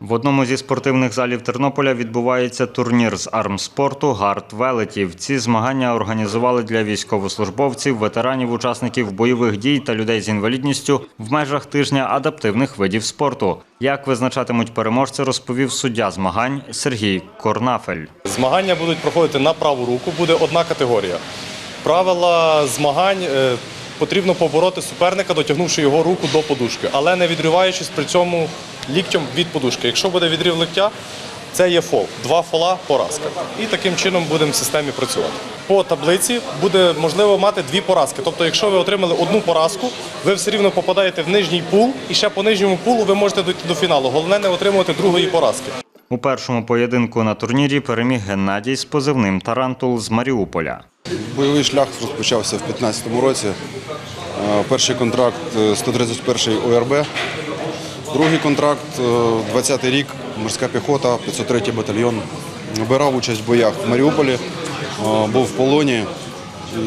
В одному зі спортивних залів Тернополя відбувається турнір з армспорту «Гард Велетів». Ці змагання організували для військовослужбовців, ветеранів, учасників бойових дій та людей з інвалідністю в межах тижня адаптивних видів спорту. Як визначатимуть переможці, розповів суддя змагань Сергій Корнафель. Змагання будуть проходити на праву руку, буде одна категорія. Правила змагань е, потрібно побороти суперника, дотягнувши його руку до подушки, але не відриваючись при цьому ліктем від подушки. Якщо буде відрив ліктя, це є фол. Два фола поразка. І таким чином будемо в системі працювати. По таблиці буде можливо мати дві поразки. Тобто, якщо ви отримали одну поразку, ви все рівно попадаєте в нижній пул, і ще по нижньому пулу ви можете дойти до фіналу. Головне не отримувати другої поразки. У першому поєдинку на турнірі переміг Геннадій з позивним Тарантул з Маріуполя. Бойовий шлях розпочався в 2015 році. Е, Перший контракт е, 131 ОРБ. Другий контракт е, 20-й рік, морська піхота, 503 батальйон. Брав участь в боях в Маріуполі, е, був в полоні і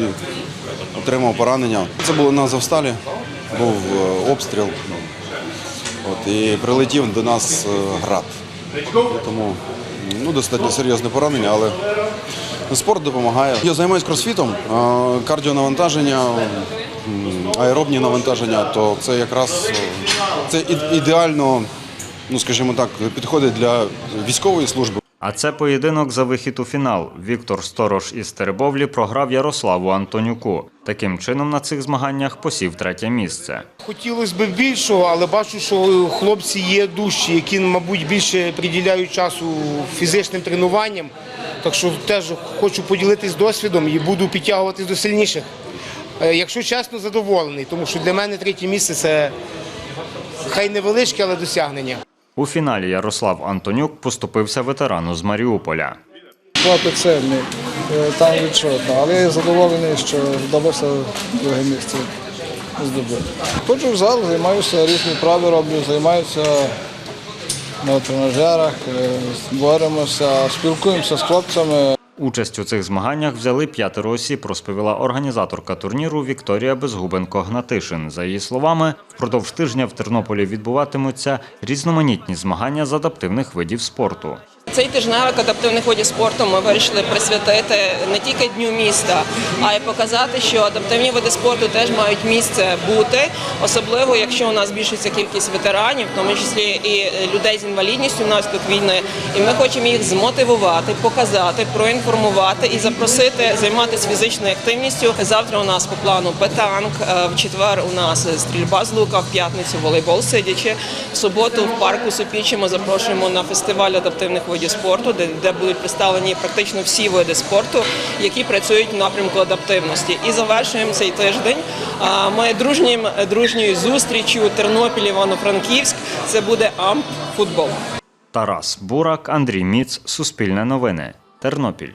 отримав поранення. Це було на Завсталі, був е, обстріл. От, і прилетів до нас е, град. Тому ну, достатньо серйозне поранення, але спорт допомагає. Я займаюся кросфітом, е, кардіонавантаження, аеробні навантаження, то це якраз е, це ідеально, ну скажімо так, підходить для військової служби. А це поєдинок за вихід у фінал. Віктор Сторож із Теребовлі програв Ярославу Антонюку. Таким чином на цих змаганнях посів третє місце. Хотілося б більшого, але бачу, що хлопці є дужчі, які, мабуть, більше приділяють часу фізичним тренуванням. Так що теж хочу поділитись досвідом і буду підтягуватись до сильніших. Е, Якщо чесно, задоволений, тому що для мене третє місце це хай невеличке, але досягнення. У фіналі Ярослав Антонюк поступився ветерану з Маріуполя. Хлопець сильний, е, там відчутно, але я задоволений, що вдалося друге місце здобути. Ходжу в зал, займаюся різні вправи роблю, займаюся на тренажерах, е, боремося, спілкуємося з хлопцями. Участь у цих змаганнях взяли п'ятеро осіб, розповіла організаторка турніру Вікторія Безгубенко-Гнатишин. За її словами, впродовж тижня в Тернополі відбуватимуться різноманітні змагання з адаптивних видів спорту. Цей тижневик адаптивних видів спорту ми вирішили присвятити не тільки дню міста, а й показати, що адаптивні види спорту теж мають місце бути, особливо якщо у нас збільшується кількість ветеранів, в тому числі і людей з інвалідністю внаслідок війни. І ми хочемо їх змотивувати, показати, проінформувати і запросити займатися фізичною активністю. Завтра у нас по плану петанк, е, в четвер у нас стрільба з лука, в п'ятницю волейбол сидячи. В суботу в парку Супічі ми запрошуємо на фестиваль адаптивних видів спорту, де, де будуть представлені практично всі види спорту, які працюють в напрямку адаптивності. І завершуємо цей тиждень. Ми дружнім дружньою зустрічю у Тернопіль, Івано-Франківськ. Це буде амп футбол. Тарас Бурак, Андрій Міц, Суспільне новини, Тернопіль.